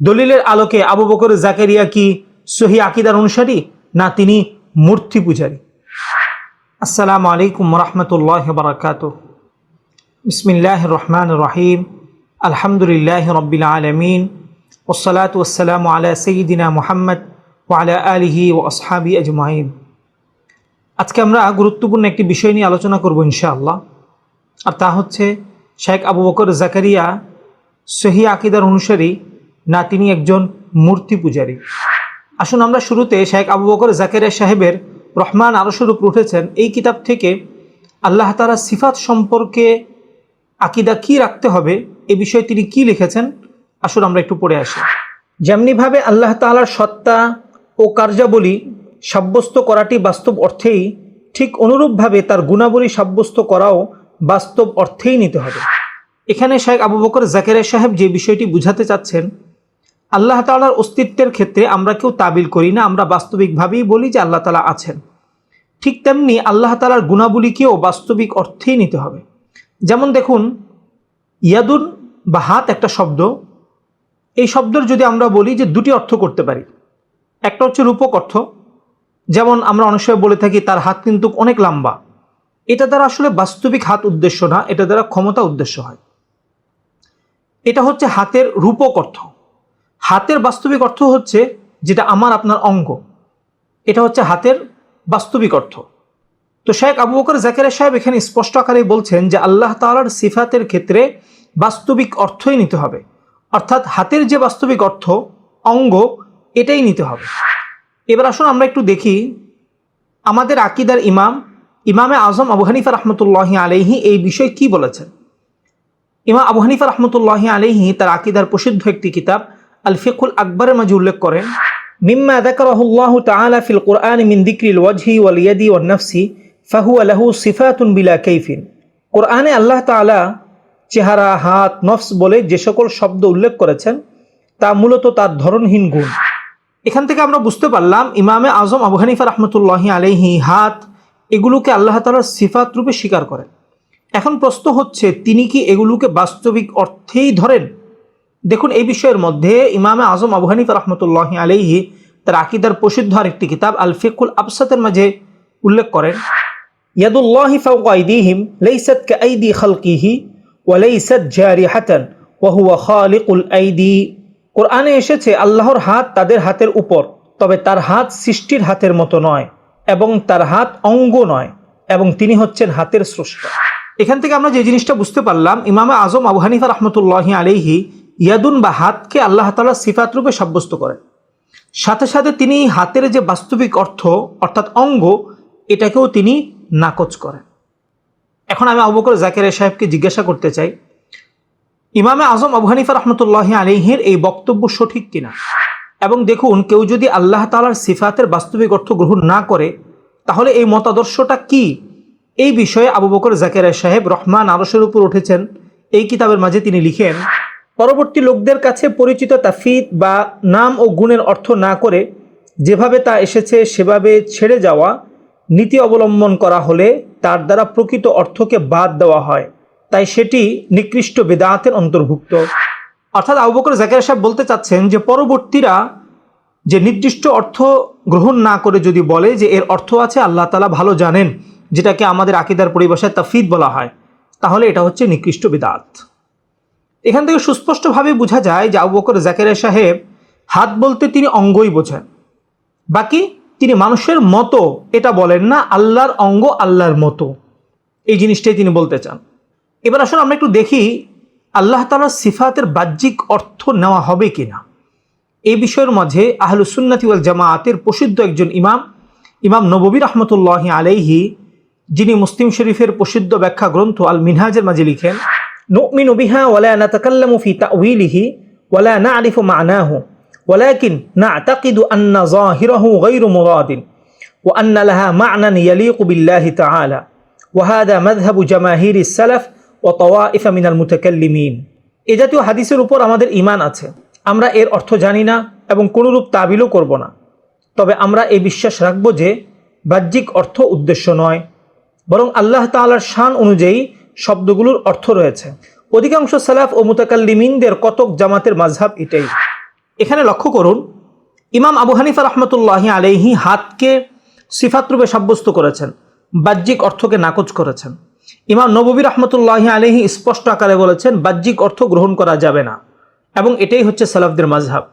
দলিলের আলোকে আবু বকর জাকারিয়া কি সহি আকিদার অনুসারী না তিনি মূর্তি পূজারী? আসসালামু আলাইকুম রহমতুল্লাহ বারাকাত বিসমিল্লাহ রহমান রহিম। আলহামদুলিল্লাহ রব্বিল আলমিন। ওসলাত ওসালাম আলা সঈদিনা মোহাম্মদ ওয়ালা আলিহি ও আসহাবি আজমাইন। আজকে আমরা গুরুত্বপূর্ণ একটি বিষয় নিয়ে আলোচনা করব ইনশাআল্লাহ, আর তা হচ্ছে শেখ আবু বকর জাকারিয়া সহি আকিদার অনুসারী না তিনি একজন মূর্তি পূজারী। আসুন আমরা শুরুতে শেখ আবু বকর জাকারিয়া সাহেবের রহমান আরশের উপর উঠেছেন। এই কিতাব থেকে আল্লাহ তালা সিফাত সম্পর্কে আকিদা কি রাখতে হবে, এ বিষয়ে তিনি কি লিখেছেন, আসুন আমরা একটু পড়ে আসি। যেমনিভাবে আল্লাহ তাআলার সত্তা ও কার্যাবলী সাব্যস্ত করাটি বাস্তব অর্থেই, ঠিক অনুরূপভাবে তার গুণাবলী সাব্যস্ত করাও বাস্তব অর্থেই নিতে হবে। এখানে শেখ আবু বকর জাকেরিয়া সাহেব যে বিষয়টি বুঝাতে চাচ্ছেন আল্লাহ তাআলার অস্তিত্বের ক্ষেত্রে আমরা কেউ তাবিল করি না, আমরা বাস্তবিকভাবেই বলি যে আল্লাহ তালা আছেন। ঠিক তেমনি আল্লাহ তালার গুণাবলীকেও বাস্তবিক অর্থেই নিতে হবে। যেমন দেখুন, ইয়াদুন বা হাত একটা শব্দ। এই শব্দের যদি আমরা বলি যে দুটি অর্থ করতে পারি। একটা হচ্ছে রূপক অর্থ। যেমন আমরা অনেক সময় বলে থাকি, তার হাত কিন্তু অনেক লম্বা। এটা দ্বারা আসলে বাস্তবিক হাত উদ্দেশ্য না, এটা দ্বারা ক্ষমতা উদ্দেশ্য হয়। এটা হচ্ছে হাতের রূপক অর্থ। হাতের বাস্তবিক অর্থ হচ্ছে যেটা আমার, আপনার অঙ্গ। এটা হচ্ছে হাতের বাস্তবিক অর্থ। তো শেখ আবু বকর জাকের সাহেব এখানে স্পষ্ট আকারে বলছেন যে আল্লাহ তালার সিফাতের ক্ষেত্রে বাস্তবিক অর্থই নিতে হবে। অর্থাৎ হাতের যে বাস্তবিক অর্থ, অঙ্গ, এটাই নিতে হবে। এবার আসুন আমরা একটু দেখি আমাদের আকিদার ইমাম, ইমামে আজম আবু হানিফা রহমতুল্লাহ আলহি এই বিষয়ে কি বলেছেন। ইমাম আবু হানিফা রহমতুল্লাহ আলহি তার আকিদার প্রসিদ্ধ একটি কিতাব আল ফিকুল আকবরের মাঝে উল্লেখ করেন, মিম্মা দাকারাহুল্লাহ তাআলা ফিল কোরআন মিন দিক্রিল ওয়াজহি ওয়াল ইয়াদি ওয়ান নাফসি, ফাহুয়া লাহু সিফাতুন বিলা কাইফিন। কোরআনে আল্লাহ তাআলা চেহারা, হাত, নফস বলে যে সকল শব্দ উল্লেখ করেছেন, তা মূলত তার ধরনহীন গুণ। এখান থেকে আমরা বুঝতে পারলাম, ইমামে আজম আবু হানিফা রহমতুল্লাহি আলাইহি হাত, এগুলোকে আল্লাহ তালার সিফাত রূপে স্বীকার করেন। এখন প্রশ্ন হচ্ছে, তিনি কি এগুলোকে বাস্তবিক অর্থেই ধরেন? দেখুন, এই বিষয়ের মধ্যে ইমামে আজম আবু হানিফা রহমতুল্লাহ আলাইহি তার আকিদার প্রসিদ্ধ আরেকটি কিতাব আল ফিকুল আবসাতের মাঝে উল্লেখ করেন, ইয়াদুল্লাহি ফাওকা আইদিহিম, লাইসাত কাআইদি খালকিহি, ওয়া লাইসাত জারিহাতান, ওয়া হুয়া খালিকুল আইদি। কোরআনে এসেছে, আল্লাহর হাত তাদের হাতের উপর, তবে তার হাত সৃষ্টির হাতের মতো নয়, এবং তার হাত অঙ্গ নয়, এবং তিনি হচ্ছেন হাতের স্রষ্টা। এখান থেকে আমরা যে জিনিসটা বুঝতে পারলাম, ইমামে আজম আবু হানিফা রহমতুল্লাহ আলাইহি ইয়াদুন বা হাতকে আল্লাহ তালা সিফাত রূপে সাব্যস্ত করেন। সাথে সাথে তিনি হাতের যে বাস্তবিক অর্থ, অর্থাৎ অঙ্গ, এটাকেও তিনি নাকচ করেন। এখন আমি আবু বকর জাকের সাহেবকে জিজ্ঞাসা করতে চাই, ইমামে আজম আবু রহমতুল্লাহ আলিহের এই বক্তব্য সঠিক কিনা? এবং দেখুন, কেউ যদি আল্লাহ তালার সিফাতের বাস্তবিক অর্থ গ্রহণ না করে, তাহলে এই মতাদর্শটা কি? এই বিষয়ে আবু বকর জাকের সাহেব রহমান আরসের উপর উঠেছেন। এই কিতাবের মাঝে তিনি লিখেন পরবর্তী লোকদের কাছে পরিচিত তাফিদ বা নাম ও গুণের অর্থ না করে যেভাবে তা এসেছে সেভাবে ছেড়ে যাওয়া নীতি অবলম্বন করা হলে তার দ্বারা প্রকৃত অর্থকে বাদ দেওয়া হয়। তাই সেটি নিকৃষ্ট বেদাতের অন্তর্ভুক্ত। অর্থাৎ আবু বকর জাকের সাহেব বলতে চাচ্ছেন যে পরবর্তীরা যে নির্দিষ্ট অর্থ গ্রহণ না করে যদি বলে যে এর অর্থ আছে, আল্লাহ তালা ভালো জানেন, যেটাকে আমাদের আকিদার পরিভাষায় তাফিদ বলা হয়, তাহলে এটা হচ্ছে নিকৃষ্ট বেদাত। এখান থেকে সুস্পষ্টভাবে বোঝা যায় যে আবু বকর জাকেরিয়া সাহেব হাত বলতে তিনি অঙ্গই বোঝেন। বাকি তিনি মানুষের মতো, এটা বলেন না, আল্লাহর অঙ্গ আল্লাহর মতো। এই জিনিসটাই তিনি বলতে চান। এবার আসলে আমরা একটু দেখি আল্লাহ তালার সিফাতের বাহ্যিক অর্থ নেওয়া হবে কিনা। এই বিষয়ের মাঝে আহলুসুন্নাতি ওয়াল জামায়াতের প্রসিদ্ধ একজন ইমাম ইমাম নববী রহমতুল্লাহ আলাইহি, যিনি মুসলিম শরীফের প্রসিদ্ধ ব্যাখ্যা গ্রন্থ আল মিনহাজের মাঝে লিখেন نؤمن بها ولا نتكلم في تأويله ولا نعرف معناه ولكن نعتقد أن ظاهره غير مراد وأن لها معنى يليق بالله تعالى وهذا مذهب جماهير السلف وطوائف من المتكلمين এ জাতীয় হাদিসের উপর আমাদের ইমান আছে আমরা এর অর্থ জানি না এবং কোনোরূপ তাবিলও করব না তবে আমরা এই বিশ্বাস রাখব যে বাহ্যিক অর্থ উদ্দেশ্য নয় বরং আল্লাহ তাআলার শান অনুযায়ী শব্দগুলোর অর্থ রয়েছে। অধিকাংশ সালাফ ও মুতাকাল্লিমিনদের কতক জামাতের মাঝহাব এটাই। এখানে লক্ষ্য করুন, ইমাম আবু হানিফা রহমতুল্লাহি আলাইহি হাতকে সিফাতরূপে সাব্যস্ত করেছেন, বাহ্যিক অর্থকে নাকচ করেছেন। ইমাম নববী রহমতুল্লাহি আলাইহি স্পষ্ট আকারে বলেছেন, বাহ্যিক অর্থ গ্রহণ করা যাবে না। এবং এটাই হচ্ছে সালাফদের মাঝহাব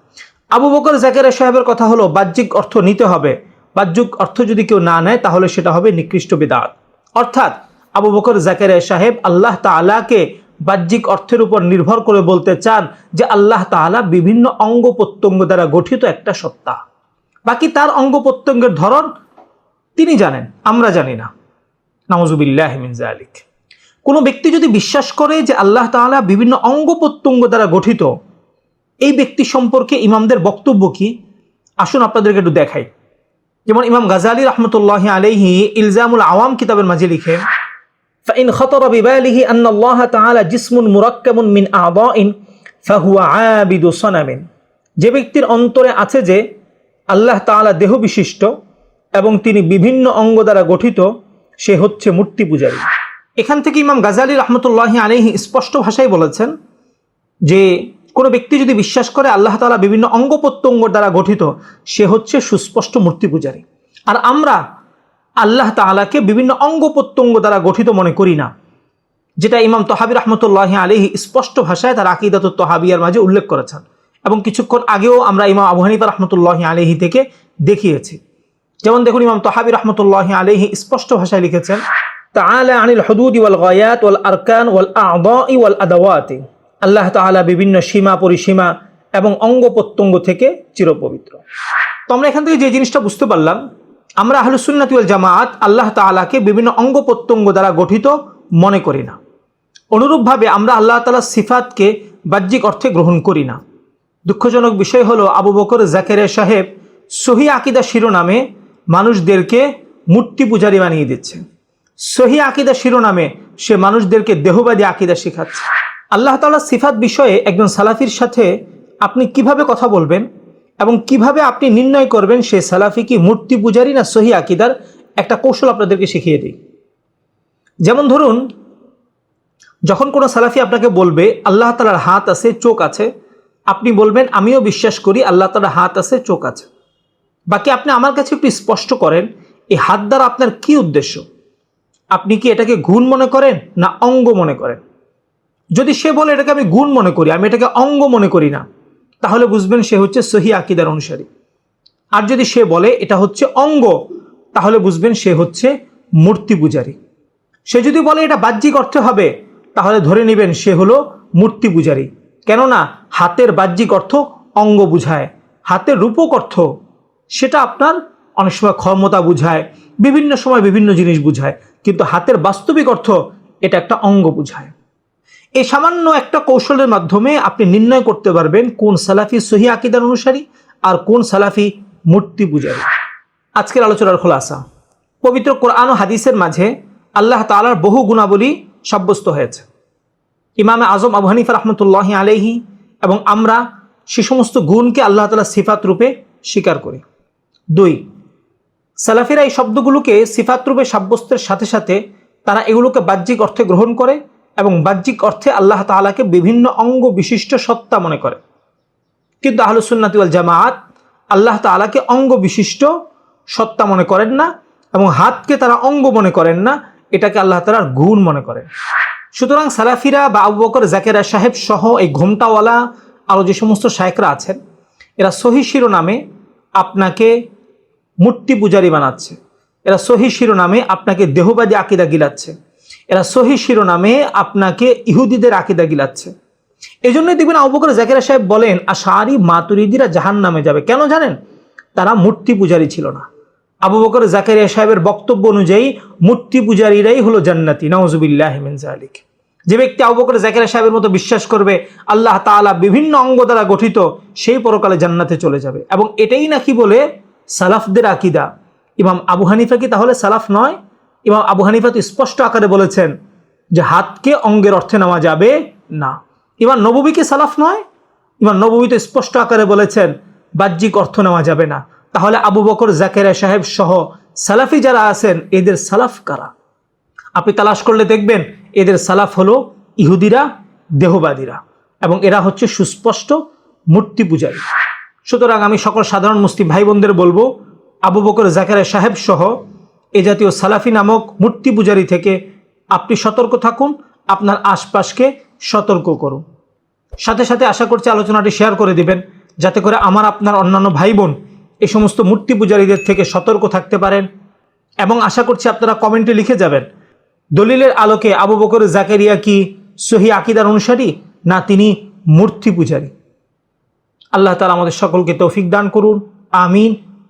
আবু বকর জাকেরা সাহেবের কথা হলো, বাহ্যিক অর্থ নিতে হবে। বাহ্যিক অর্থ যদি কেউ না নেয়, তাহলে সেটা হবে নিকৃষ্ট বিদাত। অর্থাৎ আবু বকর জাকেরিয়া সাহেব আল্লাহ তাআলাকে বাহ্যিক অর্থের উপর নির্ভর করে বলতে চান যে আল্লাহ তাআলা বিভিন্ন অঙ্গ প্রত্যঙ্গ দ্বারা গঠিত একটা সত্তা। বাকি তার অঙ্গ প্রত্যঙ্গের ধরন তিনি জানেন, আমরা জানি না। নামজুবিল্লাহ জালিক কোনো ব্যক্তি যদি বিশ্বাস করে যে আল্লাহ তাআলা বিভিন্ন অঙ্গ প্রত্যঙ্গ দ্বারা গঠিত, এই ব্যক্তি সম্পর্কে ইমামদের বক্তব্য কি? আসুন আপনাদেরকে একটু দেখাই। যেমন ইমাম গাজালি রহমতুল্লাহ আলাইহি ইলজামুল আওয়াম কিতাবের মাঝে লিখে فإن خطر بباله أن الله تعالى جسم مركب من أعضاء فهو عابد صنم যে ব্যক্তির অন্তরে আছে যে আল্লাহ তাআলা দেহ বিশিষ্ট এবং তিনি বিভিন্ন অঙ্গ দ্বারা গঠিত সে হচ্ছে মূর্তি পূজারী এখান থেকে ইমাম গাজালি রহমতুল্লাহ আলাইহি স্পষ্ট ভাষায় বলেছেন যে কোনো ব্যক্তি যদি বিশ্বাস করে আল্লাহ তাআলা বিভিন্ন অঙ্গ প্রত্যঙ্গ দ্বারা গঠিত সে হচ্ছে সুস্পষ্ট মূর্তি পূজারী আর আমরা আল্লাহ তাআলাকে বিভিন্ন অঙ্গ প্রত্যঙ্গ দ্বারা গঠিত মনে করি না। যেটা ইমাম তহাবি রহমতুল্লাহ আলহি স্পষ্ট ভাষায় তার আকিদাত তহাবিয়ার মাঝে উল্লেখ করেছেন এবং কিছুক্ষণ আগেও আমরা ইমাম আবু রহমতুল্লাহ আলহি থেকে দেখিয়েছি। যেমন দেখুন, ইমাম তহাবি রহমতুল্লাহ আলহি স্পষ্ট ভাষায় লিখেছেন, তাআলা আনিল হুদুদ ওয়াল গায়াত ওয়াল আরকান ওয়াল আ'দাই ওয়াল আল্লাহ তাআলা বিভিন্ন সীমা, পরিসীমা এবং অঙ্গ প্রত্যঙ্গ থেকে চিরপবিত্র। তো আমরা এখান থেকে যে জিনিসটা বুঝতে পারলাম আমরা আহলুসুন্নাতি ওয়াল জামাত আল্লাহ তাআলাকে বিভিন্ন অঙ্গ প্রত্যঙ্গ দ্বারা গঠিত মনে করি না। অনুরূপভাবে আমরা আল্লাহ তাআলার সিফাতকে বাহ্যিক অর্থে গ্রহণ করি না। দুঃখজনক বিষয় হলো, আবু বকর জাকেরে সাহেব সহি আকিদা শিরোনামে মানুষদেরকে মূর্তি পূজারি বানিয়ে দিচ্ছে। সহি আকিদা শিরোনামে সে মানুষদেরকে দেহবাদী আকিদা শেখাচ্ছে। আল্লাহ তাআলা সিফাত বিষয়ে একজন সালাফির সাথে আপনি কীভাবে কথা বলবেন? এবং কীভাবে আপনি নির্ণয় করবেন সে সালাফি কি মূর্তি পূজারি না সহি আকিদার, একটা কৌশল আপনাদেরকে শিখিয়ে দিই। যেমন ধরুন, যখন কোনো সালাফি আপনাকে বলবে, আল্লাহ তালার হাত আছে, চোখ আছে, আপনি বলবেন, আমিও বিশ্বাস করি আল্লাহ তালার হাত আছে, চোখ আছে। বাকি আপনি আমার কাছে একটু স্পষ্ট করেন, এই হাত দ্বারা আপনার কি উদ্দেশ্য? আপনি কি এটাকে গুণ মনে করেন না অঙ্গ মনে করেন? যদি সে বলে, এটাকে আমি গুণ মনে করি, আমি এটাকে অঙ্গ মনে করি না তাহলে বুঝবেন সে হচ্ছে সহি আকিদার অনুসারী। আর যদি সে বলে এটা হচ্ছে অঙ্গ, তাহলে বুঝবেন সে হচ্ছে মূর্তি পূজারী। সে যদি বলে এটা বাহ্যিক অর্থে হবে, তাহলে ধরে নেবেন সে হলো মূর্তি পূজারী। কেননা হাতের বাহ্যিক অর্থ অঙ্গ বুঝায়, হাতের রূপক অর্থ সেটা আপনার অনেক সময় ক্ষমতা বুঝায়, বিভিন্ন সময় বিভিন্ন জিনিস বুঝায়, কিন্তু হাতের বাস্তবিক অর্থ এটা একটা অঙ্গ বুঝায়। এই সামান্য একটা কৌশলের মাধ্যমে আপনি নির্ণয় করতে পারবেন কোন সালাফি সহি আকিদার অনুসারী আর কোন সালাফি মূর্তি পূজারী। আজকের আলোচনার খোলাসা। পবিত্র কোরআন ও হাদিসের মাঝে আল্লাহ তালার বহু গুণাবলী সাব্যস্ত হয়েছে। ইমামে আজম আবু হানিফা রহমতুল্লাহ আলহি এবং আমরা সে সমস্ত গুণকে আল্লাহ তালা সিফাত রূপে স্বীকার করি। দুই, সালাফিরা এই শব্দগুলোকে সিফাত রূপে সাব্যস্তের সাথে সাথে তারা এগুলোকে বাহ্যিক অর্থে গ্রহণ করে এবং বাহ্যিক অর্থে আল্লাহ তালাকে বিভিন্ন অঙ্গ বিশিষ্ট সত্তা মনে করে। কিন্তু আহলুসুন্নাতি ওয়াল জামাত আল্লাহ তালাকে অঙ্গ বিশিষ্ট সত্তা মনে করেন না এবং হাতকে তারা অঙ্গ মনে করেন না, এটাকে আল্লাহ তালার গুণ মনে করেন। সুতরাং সালাফিরা বা আবু বকর জাকেরা সাহেব সহ এই ঘোমটাওয়ালা আরও যে সমস্ত শায়করা আছেন, এরা সহি শিরোনামে আপনাকে মূর্তি পূজারি বানাচ্ছে। এরা সহি শিরোনামে আপনাকে দেহবাদী আকিদা গিলাচ্ছে। এরা সহি শিরোনামে আপনাকে ইহুদিদের আকিদা গিলাচ্ছে। এই জন্যই দেখবেন আবু বকর জাকেরা সাহেব বলেন আর আশারি মাতুরিদিরা জাহান নামে যাবে। কেন জানেন? তারা মূর্তি পূজারি ছিল না। আবু বকর জাকারিয়া সাহেবের বক্তব্য অনুযায়ী মূর্তি পূজারীরাই হলো জান্নাতি। নওয়াজুবিল্লাহ জালিক যে ব্যক্তি আবু বকর জাকারিয়া সাহেবের মতো বিশ্বাস করবে, আল্লাহ তাআলা বিভিন্ন অঙ্গ দ্বারা গঠিত, সেই পরকালে জান্নাতে চলে যাবে। এবং এটাই নাকি বলে সালাফদের আকিদা। ইমাম আবু হানিফা কি তাহলে সালাফ নয়? ইমাম আবু হানিফা তো স্পষ্ট আকারে বলেছেন যে হাতকে অঙ্গের অর্থে নেওয়া যাবে না। ইমাম নববী কি সালাফ নয়, ইমাম নববী তো স্পষ্ট আকারে বলেছেন বাহ্যিক অর্থ নেওয়া যাবে না। তাহলে আবু বকর জাকেরা সাহেব সহ সালাফি যারা আছেন, এদের সালাফ কারা? আপনি তালাশ করলে দেখবেন এদের সালাফ হলো ইহুদিরা, দেহবাদীরা এবং এরা হচ্ছে সুস্পষ্ট মূর্তি পূজারী। সুতরাং আমি সকল সাধারণ মুসলিম ভাই বোনদের বলব, আবু বকর জাকেরা সাহেব সহ এ জাতীয় সালাফি নামক মূর্তি পূজারী থেকে আপনি সতর্ক থাকুন, আপনার আশপাশকে সতর্ক করুন। সাথে সাথে আশা করছি আলোচনাটি শেয়ার করে দিবেন, যাতে করে আমার, আপনার অন্যান্য ভাই বোন এই সমস্ত মূর্তি পূজারীদের থেকে সতর্ক থাকতে পারেন এবং আশা করছি আপনারা কমেন্টে লিখে যাবেন, দলিলের আলোকে আবু বকর জাকেরিয়া কি সহি আকিদার অনুসারী না তিনি মূর্তি পূজারী? আল্লাহ তালা আমাদের সকলকে তৌফিক দান করুন, আমিন।